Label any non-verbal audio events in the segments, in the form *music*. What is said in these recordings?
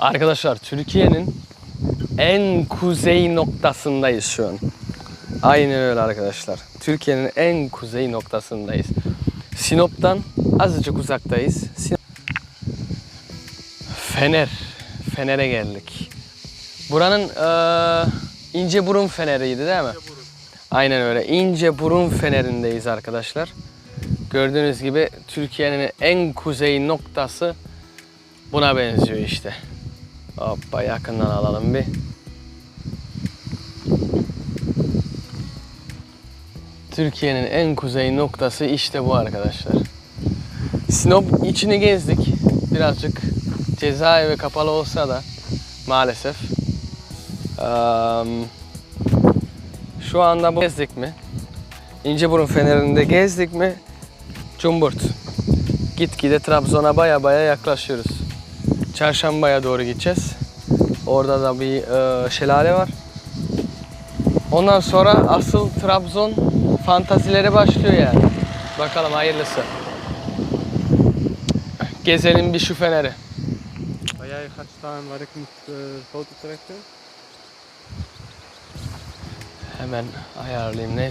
Arkadaşlar Türkiye'nin en kuzey noktasındayız şu an. Aynen öyle arkadaşlar. Türkiye'nin en kuzey noktasındayız. Sinop'tan azıcık uzaktayız. Sin- Fener. Fener'e geldik. Buranın eee İnceburun Fener'iydi değil mi? Aynen öyle. İnceburun Fener'indeyiz arkadaşlar. Gördüğünüz gibi Türkiye'nin en kuzey noktası buna benziyor işte. Hoppa yakından alalım bir. Türkiye'nin en kuzey noktası işte bu arkadaşlar. Sinop içini gezdik. Birazcık cezaevi kapalı olsa da maalesef. Eee, şu anda bu gezdik mi? İnceburun Feneri'nde gezdik mi? Cumburt. Gitgide Trabzon'a baya baya yaklaşıyoruz. Çarşambaya doğru gideceğiz. Orada da bir e, şelale var. Ondan sonra asıl Trabzon fantazileri başlıyor yani. Bakalım hayırlısı. Gezelim bir şu feneri. İk moet eh, foto trekken. Hemen ayarlayayım ne?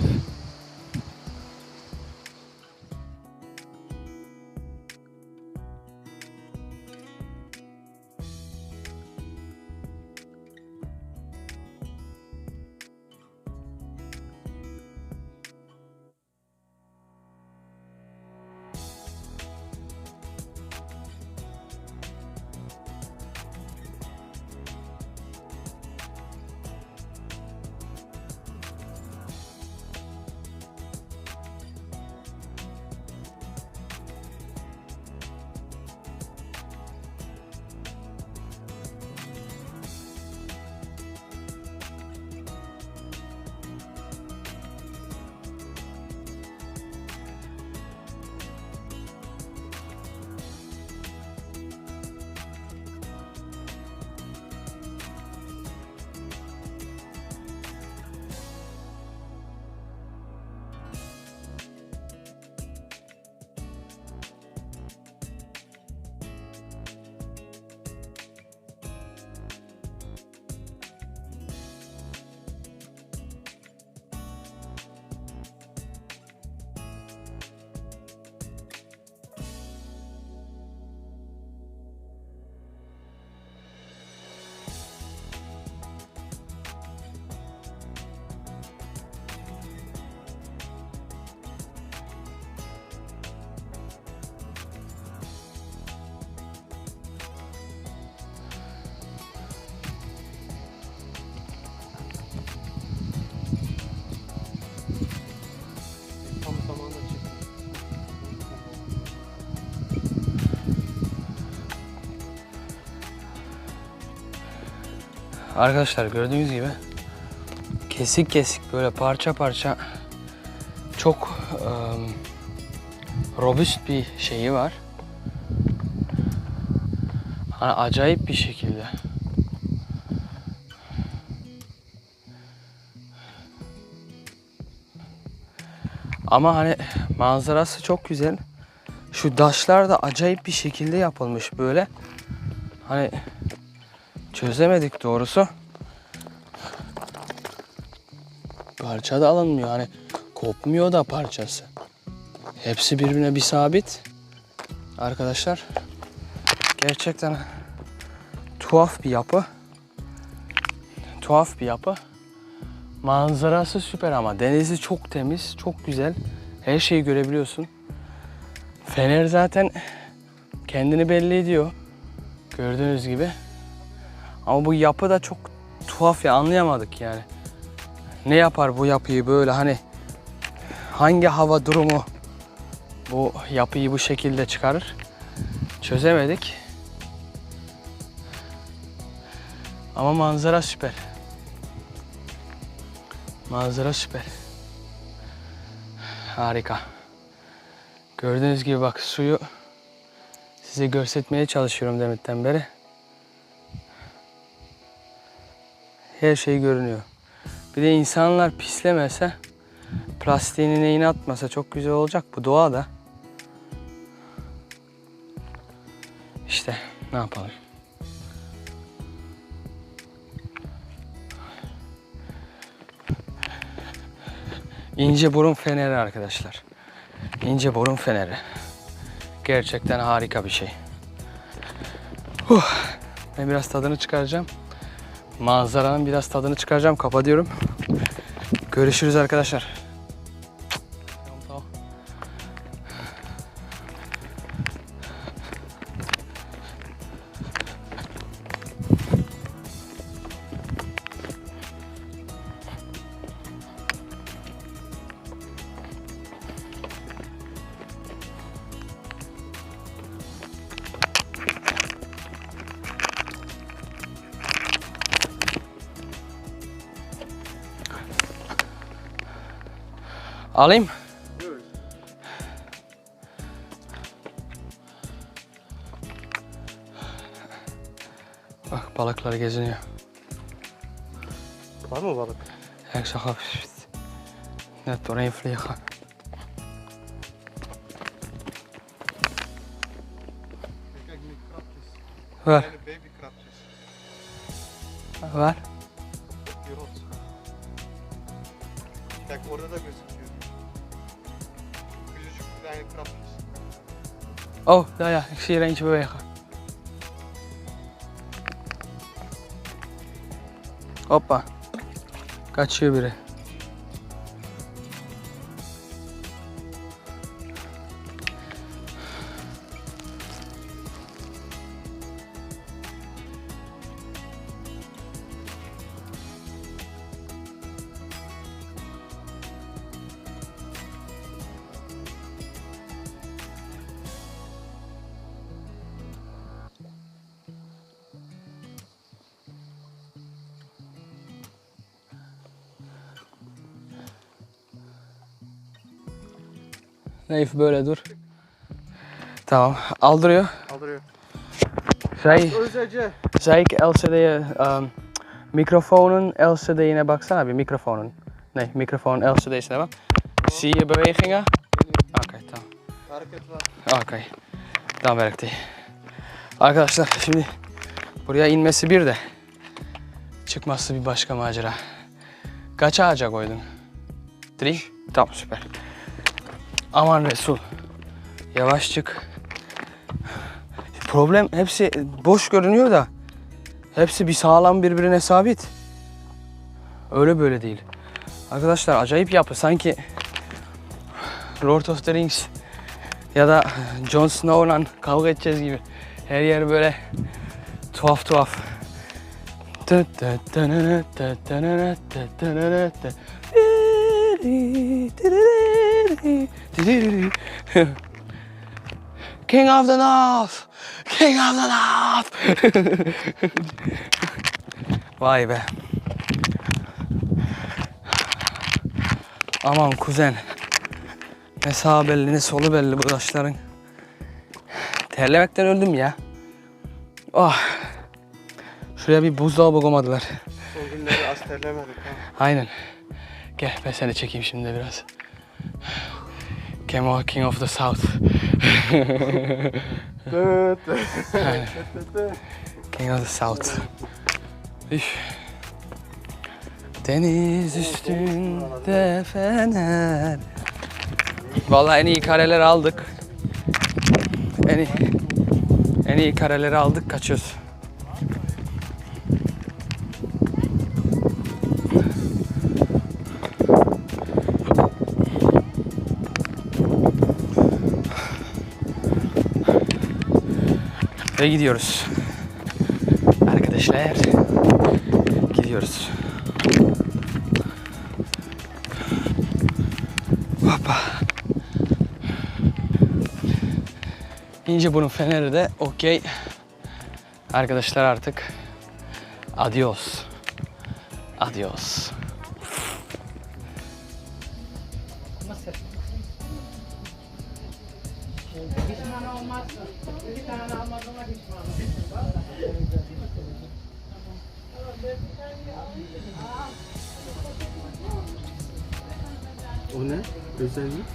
Arkadaşlar gördüğünüz gibi kesik kesik böyle parça parça çok ım, robust bir şeyi var. Hani acayip bir şekilde. Ama hani manzarası çok güzel. Şu taşlar da acayip bir şekilde yapılmış böyle. Hani çözemedik doğrusu. Parça da alınmıyor hani kopmuyor da parçası. Hepsi birbirine bir sabit. Arkadaşlar gerçekten tuhaf bir yapı. Tuhaf bir yapı. Manzarası süper ama denizi çok temiz, çok güzel. Her şeyi görebiliyorsun. Fener zaten kendini belli ediyor. Gördüğünüz gibi. Ama bu yapı da çok tuhaf ya anlayamadık yani. Ne yapar bu yapıyı böyle hani hangi hava durumu bu yapıyı bu şekilde çıkarır? Çözemedik. Ama manzara süper. Manzara süper. Harika. Gördüğünüz gibi bak suyu size görsetmeye çalışıyorum demitten beri. her şey görünüyor. Bir de insanlar pislemese, plastiğini neyini atmasa çok güzel olacak bu doğada. İşte ne yapalım. İnce burun feneri arkadaşlar. İnce burun feneri. Gerçekten harika bir şey. Huh. Ben biraz tadını çıkaracağım. Manzaranın biraz tadını çıkaracağım. Kapatıyorum. Görüşürüz arkadaşlar. Alim? Ach, balıklar geziniyor. Var mı balık? zag şaka. Net orayı fliha. Ver. Ver. Kijk orada da gözüküyor. Krabjes. Oh, daar ja, ik zie er eentje bewegen. Hoppa. Kaçıyor Neyf böyle dur. Tamam. Aldırıyor. Aldırıyor. Zij, Özece. ik LCD'ye um, mikrofonen LCD'ine baksana bir mikrofonen. Nee, microfoon LCD'sine bak. Zie je bewegingen? Oké, tamam. Hareket var. Okey. Tamam werkt Arkadaşlar şimdi buraya inmesi bir de çıkması bir başka macera. Kaç ağaca koydun? Three? Tamam süper. Aman Resul. Yavaş çık. Problem hepsi boş görünüyor da hepsi bir sağlam birbirine sabit. Öyle böyle değil. Arkadaşlar acayip yapı. Sanki Lord of the Rings ya da Jon Snow'la kavga edeceğiz gibi. Her yer böyle tuhaf tuhaf. *laughs* King of the North! King of the North! *laughs* Vay be. Aman kuzen. Ne sağ belli ne solu belli bu taşların. Terlemekten öldüm ya. Oh. Şuraya bir buzdolabı koymadılar. Son günleri az terlemedik ha. Aynen. Gel ben seni çekeyim şimdi biraz. Of, King of the South. King of the South. Üf. Deniz üstünde fener. Vallahi en iyi kareleri aldık. En iyi, en iyi kareleri aldık kaçıyoruz. Ve gidiyoruz. Arkadaşlar gidiyoruz. Hoppa. İnce bunun feneri de okey. Arkadaşlar artık adios. Adios. O ne? Özellik.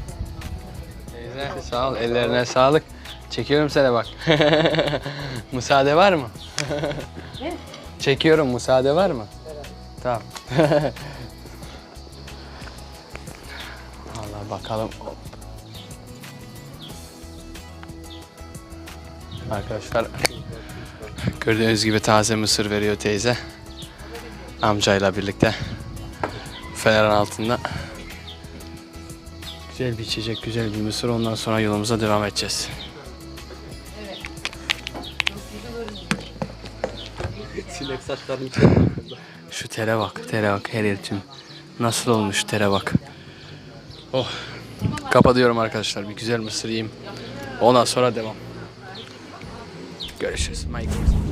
Teyze sağ ol. Ellerine sağlık. Çekiyorum seni bak. *laughs* müsaade var mı? *laughs* Çekiyorum. Müsaade var mı? Tamam. *laughs* bakalım. Arkadaşlar gördüğünüz gibi taze mısır veriyor teyze. Amcayla birlikte. Fener'in altında. Güzel bir içecek, güzel bir mısır. Ondan sonra yolumuza devam edeceğiz. Sinek saçlarını *laughs* Şu tere bak, tere bak her yer tüm. Nasıl olmuş tere bak. Oh. Kapatıyorum arkadaşlar. Bir güzel mısır yiyeyim. Ondan sonra devam. Görüşürüz. Mike.